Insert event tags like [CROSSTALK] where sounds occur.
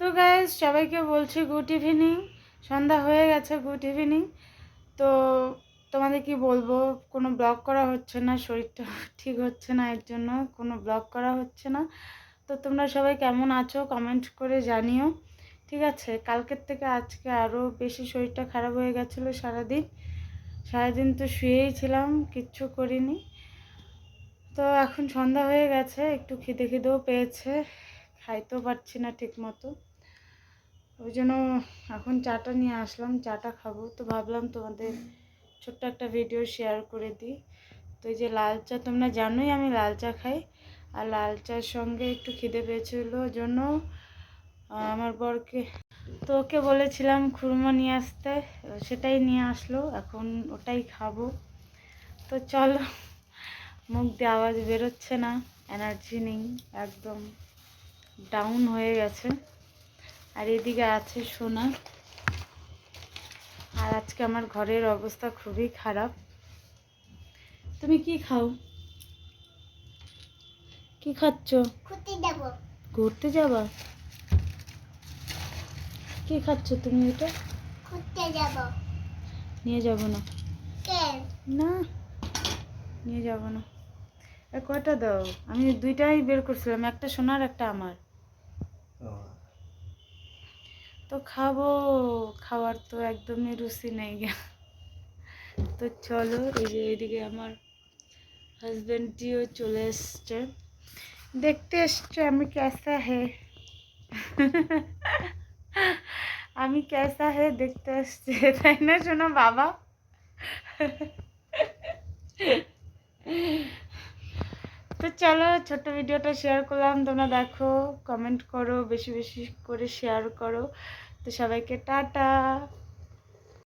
তো গাইজ সবাইকে বলছি গুড ইভিনিং সন্ধ্যা হয়ে গেছে গুড ইভিনিং তো তোমাদের কি বলব, কোনো ব্লগ করা হচ্ছে না, শরীরটা [LAUGHS] ঠিক হচ্ছে না এর জন্য, কোনো ব্লগ করা হচ্ছে না। তো তোমরা সবাই কেমন আছো কমেন্ট করে জানিও। ঠিক আছে, কালকের থেকে আজকে আরও বেশি শরীরটা খারাপ হয়ে গেছিল সারাদিন। সারাদিন তো শুয়েই ছিলাম, কিচ্ছু করিনি। তো এখন সন্ধ্যা হয়ে গেছে, একটু খিদে খিদেও পেয়েছে, খাইতেও পারছি না ঠিক মতো ওই জন্য এখন চাটা নিয়ে আসলাম, চাটা খাব। তো ভাবলাম তোমাদের ছোট্ট একটা ভিডিও শেয়ার করে দিই। তো এই যে লাল চা, তোমরা জানোই আমি লাল চা খাই। আর লাল চার সঙ্গে একটু খিদে পেয়েছিল জন্য আমার বরকে। তো ওকে বলেছিলাম খুরমা নিয়ে আসতে সেটাই নিয়ে আসলো, এখন ওটাই খাব। তো চলো, মুখ দিয়ে আওয়াজ বেরোচ্ছে না এনার্জি নেই, একদম ডাউন হয়ে গেছে। আর এদিকে আছে সোনা। আর আজকে আমার ঘরের অবস্থা খুবই খারাপ। তুমি কি খাও? কি খাচ্ছ? ঘুরতে যাব। কি খাচ্ছ তুমি এটা? ঘুরতে যাব। নিয়ে যাব না। না নিয়ে যাব না। কয়টা দাও? আমি দুইটাই বের করছিলাম একটা সোনার একটা আমার। তো খাব। খাওয়ার তো একদমই রুচি নেই। গা তো চলো, এই যে এদিকে আমার হাজব্যান্ডটিও চলে এসছে। দেখতে এসছে আমি ক্যাসা হে। আমি ক্যাসা হে দেখতে এসছে, তাই না শোনো বাবা? তো চলো ছোট্ট ভিডিওটা শেয়ার করলাম। তোমরা দেখো কমেন্ট করো, বেশি বেশি করে শেয়ার করো। তো সবাইকে টাটা।